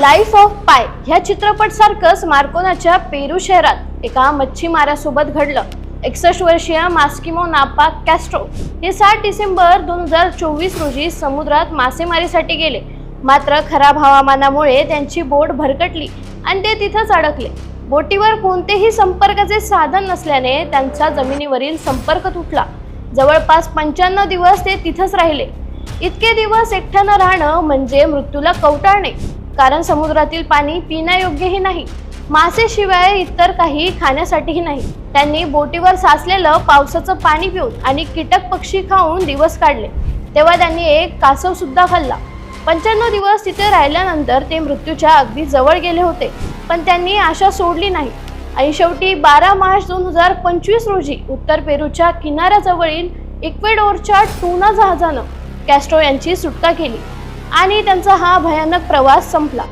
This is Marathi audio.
लाईफ ऑफ पाय ह्या चित्रपट सारखंच मार्कोनाच्या पेरू शहरात एका मच्छीमारासोबत घडलं. एकसष्ट वर्षीय मास्किमो नापा कॅस्ट्रो हे सात डिसेंबर दोन हजार चोवीस रोजी समुद्रात मासेमारीसाठी गेले. मात्र खराब हवामानामुळे त्यांची बोट भरकटली आणि ते तिथंच अडकले. बोटीवर कोणतेही संपर्काचे साधन नसल्याने त्यांचा जमिनीवरील संपर्क तुटला. जवळपास पंच्याण्णव दिवस ते तिथंच राहिले. इतके दिवस एकट्यानं राहणं म्हणजे मृत्यूला कवटाळणे. कारण समुद्रातील पाणी पिण्यायोग्यही नाही. मासेशिवाय इतर काही खाण्यासाठीही नाही. त्यांनी बोटीवर साचलेलं पावसाचं पाणी पिऊन आणि कीटक पक्षी खाऊन दिवस काढले. तेव्हा त्यांनी एक कासव सुद्धा खाल्ला. पंच्याण्णव दिवस तिथे राहिल्यानंतर ते मृत्यूच्या अगदी जवळ गेले होते. पण त्यांनी आशा सोडली नाही. आणि शेवटी बारा मार्च दोन हजार पंचवीस रोजी उत्तर पेरूच्या किनाऱ्याजवळील इक्वेडोरच्या टूना जहाजानं कॅस्ट्रो यांची सुटका केली. आणि त्यांचा हा भयानक प्रवास संपला.